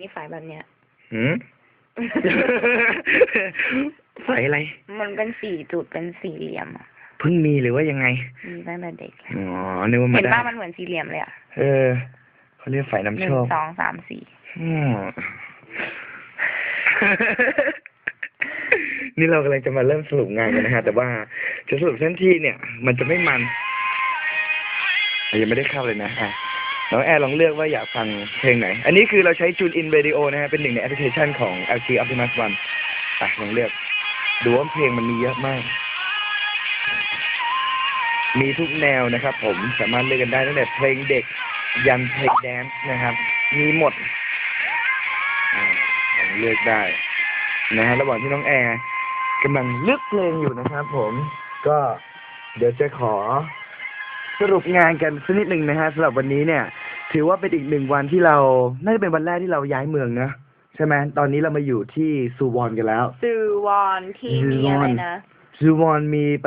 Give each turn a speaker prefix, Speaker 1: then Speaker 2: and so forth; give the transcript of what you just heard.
Speaker 1: นี่ฝ่ายแบบเนี้ย
Speaker 2: หืม ใส่อะไร
Speaker 1: มันเป็นสี่จุดเป็นสี่เหลี่ยมอะ
Speaker 2: เพิ่งมีหรือว่ายังไง
Speaker 1: มีตั้งแต่เด็กเลย
Speaker 2: อ๋อนึกว่ามา
Speaker 1: เห็น
Speaker 2: ได้
Speaker 1: ป่ะมันเหมือนสี่เหลี่ยมเลยอะ
Speaker 2: เออเขาเรียกฝ่าย
Speaker 1: หนึ่
Speaker 2: น้ำ
Speaker 1: ง
Speaker 2: โชค
Speaker 1: สองสามสี่
Speaker 2: อืม นี่เรากำลังจะมาเริ่มสรุปงานกันนะฮะ แต่ว่าจะสรุปทันทีเนี่ย มันจะไม่มันอะยังไม่ได้เข้าเลยนะอะ น้องแอร์ลองเลือกว่าอยากฟังเพลงไหน อันนี้คือเราใช้ Tune In Radio นะฮะ เป็นหนึ่งในแอปพลิเคชันของ LG Optimus One อะลองเลือก ดูว่าเพลงมันมีเยอะมาก มีทุกแนวนะครับผมสามารถเลือกกันได้ตั้งแต่เพลงเด็ก ยันเพลงแดนซ์นะครับ มีหมดอลองเลือกได้ นะฮะระหว่างที่น้องแอร์กำลังเลือกเพลงอยู่นะครับผมก็เดี๋ยวจะขอสรุปงานกันสักนิดหนึ่งนะฮะสำหรับวันนี้เนี่ย ถือว่าเป็นอีกหนึ่งวันที่เรา น่าจะเป็นวันแรกที่เราย้ายเมืองนะใช่ไหมตอนนี้เรามาอยู่ที่ซูวอนกันแล้ว
Speaker 1: ซูวอนที่มีอะไรนะ
Speaker 2: ซูวอนมีประ